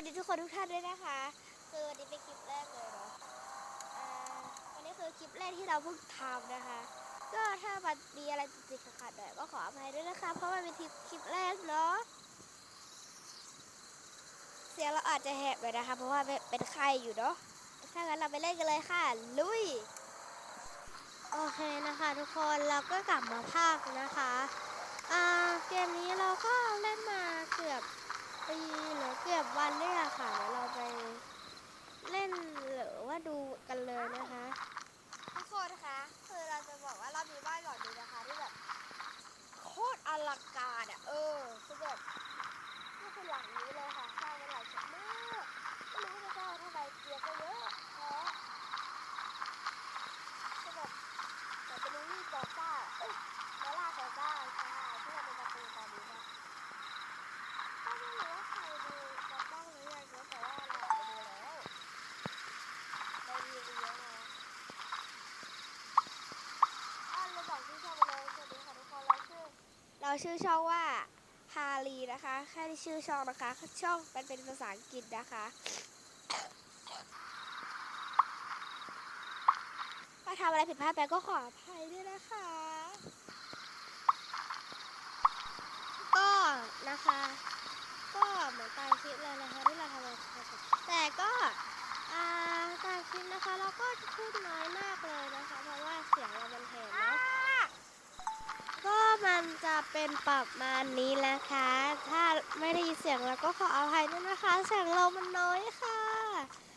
วัสดีทุกคนทุกท่านด้วยนะคะคือวันนี้เป็นคลิปแรกเลยเนาะอันนี้คือคลิปแรกที่เราเพิ่งทำนะคะ ก็ถ้ามันมีอะไรติดๆขัดๆหน่อยก็ขออภัยด้วยนะคะ เพราะมันเป็นคลิปคลิปแรกเนาะเสียงเราอาจจะแหบหน่อยนะคะ เพราะว่าเป็นไข้อยู่เนาะถ้างั้นเราไปเล่นกันเลยค่ะ ลุยโอเคนะคะ ทุกคนเราก็กลับมาภาคนะคะอ่าเกมนี้เราก็เล่นมาเกือบปีเกือบ วันเลยอะค่ะ เดี๋ยวเราไปเล่นหรือว่าดูกันเลยนะคะ ทุกคนนะคะคือเราจะบอกว่าเรามีบ้านหลังนึงนะคะที่แบบโคตรอลังการอะเออคือแบบนี่คือหลังนี้เลยค่ะสร้างมาหลายชั้นมากไม่รู้จะสร้างเท่าไหร่เตียงก็เยอะแท้คือแบบแต่เป็นลุยก่อสร้างเอ้ยเวลาก่อสร้างค่ะที่เราเป็นประตูตอนนี้นะก็ไม่รู้ว่าใครดูกันบ้างหรือยังนะแต่ว่าเราไปดูแล้วในรีวิวเยอะนะ อะเราบอกชื่อช่องไปเลยสวัสดีค่ะทุกคนเราชื่อ เราชื่อช่องว่าฮารีนะคะ แค่ที่ชื่อช่องนะคะ ช่องมันเป็นภาษาอังกฤษนะคะ ถ้าทำอะไรผิดพลาดไปก็ขออภัยด้วยนะคะ ก็นะคะ ก็เหมือนตามคลิปเลยนะคะที่เราทำมาแต่ก็ตามคลิปนะคะเราก็พูดน้อยมากเลยนะ เป็นปรับมาณนี้นะคะ ถ้าไม่ได้ยินเสียงเราก็ขออภัยด้วยนะคะ เสียงเรามันน้อยค่ะ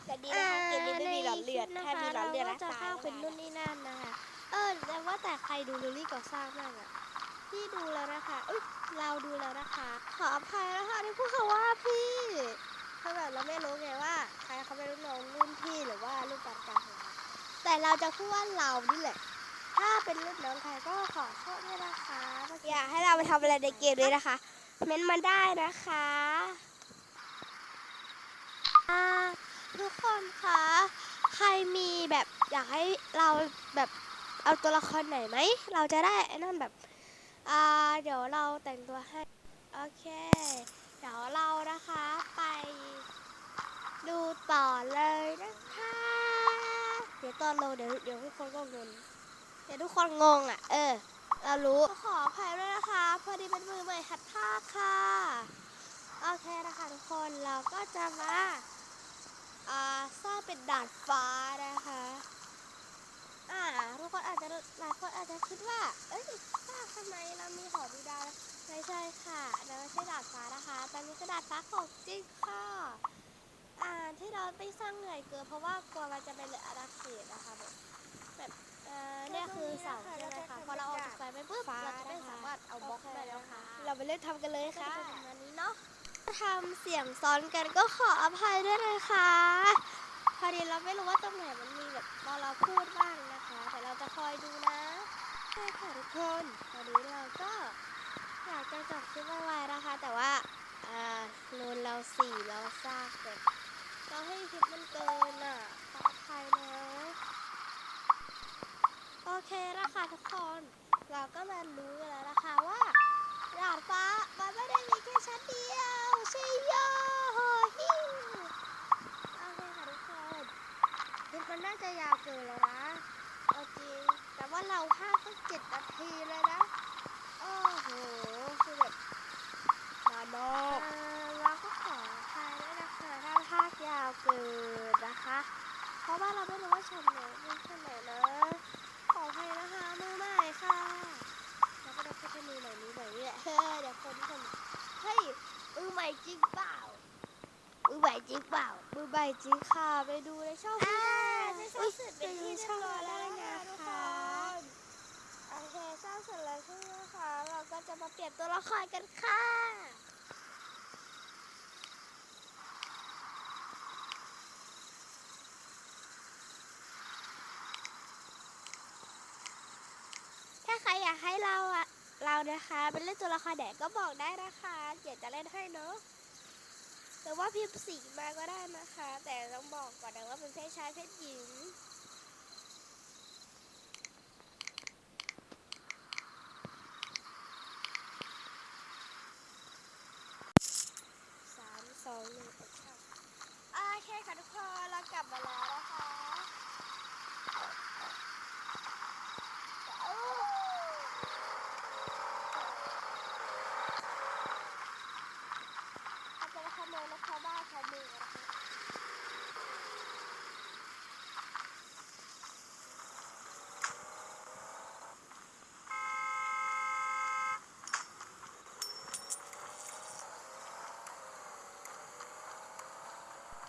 แต่ดีนะคะเกมนี้ไม่มีหลอดเลือดในแค่มีหลอดเลือดคลิและปนะคะเราก็จะตายเข้าเป็นนู่นนี่นั่นนะคะเออแต่ว่าแต่ใครดูลูลี่ก่อสร้างบ้างอะพี่ดูแล้วนะคะเอ้ยเราดูแล้วนะคะ ขออภัยนะคะที่พูดคำว่าพี่เพราะแบบเราไม่รู้ไงว่าใครเขาเป็นรุ่นน้องรุ่นพี่หรือว่ารุ่นปานกลางของเราแต่เราจะพูดว่าเรานี่แหละ ถ้าเป็นรุ่นน้องใครก็ขอโทษด้วยนะคะเมื่อกี้อยากให้เราไปทำอะไรในเกมนี้นะคะ เม้นต์มาได้นะคะอ่าทุกคนคะใครมีแบบอยากให้เราแบบเอาตัวละครไหนไหม เราจะได้ไอ้นั่นแบบอ่าเดี๋ยวเราแต่งตัวให้ โอเค เดี๋ยวเรานะคะไปดูต่อเลยนะคะ เดี๋ยวตอนลงเดี๋ยวเดี๋ยวทุกคนก็งง เดี๋ยวทุกคนงงอะ เออ เรารู้ ขออภัยด้วยนะคะ พอดีเป็นมือใหม่หัดภาคค่ะ โอเคนะคะทุกคนเราก็จะมาอ่าสร้างเป็นดาดฟ้านะคะ อ่าทุกคนอาจจะหลายคนอาจจะคิดว่า เอ้ยสร้างทำไมเรามีหอดูดาวไม่ใช่ค่ะนั่นไม่ใช่ดาดฟ้านะคะแต่นี่คือดาดฟ้าของจริงค่ะ อ่าที่เราไม่สร้างเหนื่อยเกินเพราะว่ากลัวมันจะเป็นอาณาเขตนะคะแบบ เอ่อเนี่ยคือเสาใช่ไหมคะพอเราออกจากไฟไปปุ๊บเราจะได้สามารถเอาบล็อกได้แล้วค่ะ เราไปเล่นทำกันเลยค่ะค่ะประมาณนี้เนาะทำเสียงซ้อนกันก็ขออภัยด้วยนะคะพอดีเราไม่รู้ว่าตรงไหนมันมีแบบตอนเราพูดบ้างนะคะ แต่เราจะคอยดูนะใช่ค่ะทุกคนตอนนี้เราก็อยากจะจบคลิปไวๆนะคะ แต่ว่าอ่านูนเราสี่เราซากแบบเราให้คลิปมันเกินอะขออภัยนะ โอเคแล้วค่ะทุกคน เราก็มารู้แล้วนะคะว่า ดาดฟ้ามันไม่ได้มีแค่ชั้นเดียวใช่โยโหฮิวโอเคค่ะทุกคนคลิปมันน่าจะยาวเกินแล้วนะเอาจริงแต่ว่าเราพากตั้งเจ็ดนาทีเลยนะ โอ้โหคือแบบ มานอ เอก อเราก็ขออภัยด้วยนะคะถ้าพากยาวเกินนะคะ เพราะว่าเราไม่รู้ว่าชั้นไหนเป็นชั้นไหนนะขออภัยนะคะมือใหม่ค่ะ แล้วก็ได้แค่มือใหม่มือใหม่นี่แหละเฮ้ยเดี๋ยวคนที่คนเฮ้ยมือใหม่จริงเปล่ามือใหม่จริงเปล่ามือใหม่จริงค่ะไปดูในช่องพี่ได้ในในช่ช่อองงเสร็เสร็จจเป็เป็นนที่ที่เรีเรียยบบร้ร้ออยยแล้แล้ววนะนะคะคะโอเคสร้างเสร็จแล้วใช่ไหมคะเราก็จะมาเปลี่ยนตัวละครกันค่ะถ้าใครอยากให้เราอะ เรานะคะ เป็นเล่นตัวละครแดกก็บอกได้นะคะเดี๋ยวจะเล่นให้เนาะหรือว่าพิมพ์สีมาก็ได้นะคะ แต่ต้องบอกก่อนนะว่าเป็นเพศชายเพศหญิงสามสองหนึ่งแอเคค่ะทุกคนเรากลับมาแล้วนะคะเอาไปขโมยรถชาวบ้านชาวเมืองนะคะ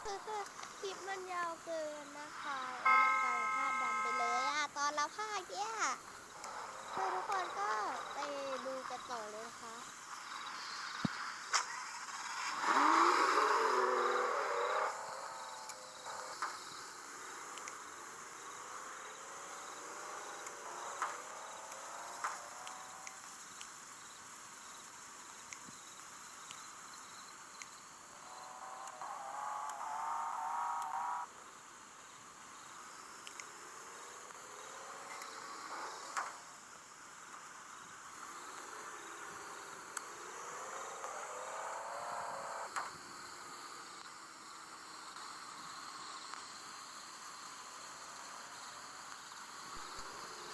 คือคือคลิปมันยาวเกินนะคะแล้วมันกลายเป็นภาดำไปเลยอะตอนเราภาคเนี่ยคือทุกคนก็ไปดูกันต่อเลยนะคะ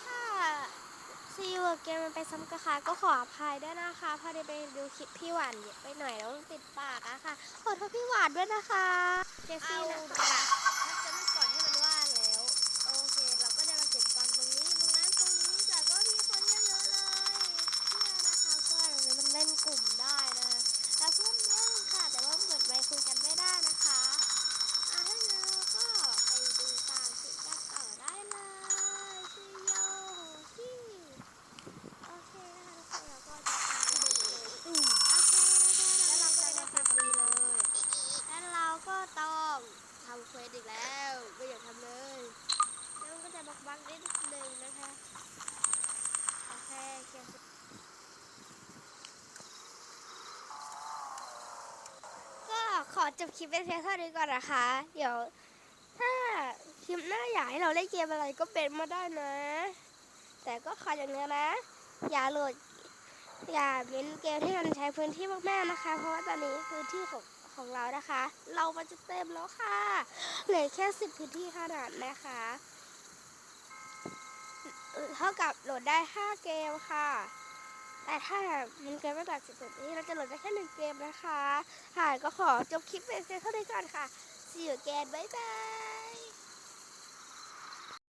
ถ้าซี อเกมมันไปซ้ำกระค่ะ ก็ขออภัยด้วยนะคะ พอดีไปดูคลิปพี่หวานเยอะไปหน่อยแล้วติดปากอะค่ะ ขอโทษพี่หวานด้วยนะคะ เจสซี่นะคะไม่ปล่อยให้มันว่างแล้ว โอเค เราก็จะมาเก็บกวางตรงนี้ ตรงนั้นตรงนี้แต่ก็มีคนเยอะๆเลยเชื่อนะคะเพื่อนมันเล่นกลุ่มได้นะคะแต่เพื่อนเยอะค่ะ แต่ว่าเหมือนไม่คุยกันไม่ได้นะคะอะถ้างั้นเราก็ไปดูตามคลิปกันต่อได้เลยชิโยชิโอเคนะคะทุกคนเราก็จะตามดูเลยอืมโอเคนะคะแล้วเราก็ได้ฟังดีเลย แล้วเราก็ต้องทำเควสอีกแล้วไม่อยากทำเลยแล้วมันก็จะบักบักนิดนึงนะคะโอเคเก็บก็ขอ จบคลิปเป็นเพียงเท่านี้ก่อนนะคะ เดี๋ยว ถ้าคลิปหน้าอยากให้เราเล่นเกมอะไรก็เป็นมาได้นะ แต่ก็ขออย่างนี้นะ อย่าโหลดอย่าเม้นเกมที่มันใช้พื้นที่มากๆนะคะ เพราะว่าตอนนี้พื้นที่ของของเรานะคะ เรามันจะเต็มแล้วค่ะเหลือแค่สิบพื้นที่เท่านั้นะคะเอ่อเท่ากับโหลดได้ 5 เกมค่ะ แต่ถ้ามันเกินไม่จากสิบพื้นที่เราจะโหลดได้แค่หนึ่งเกมนะคะ ค่ะก็ขอจบคลิปเป็นเพียงเท่านี้ก่อนค่ะ See you again บ๊ายบาย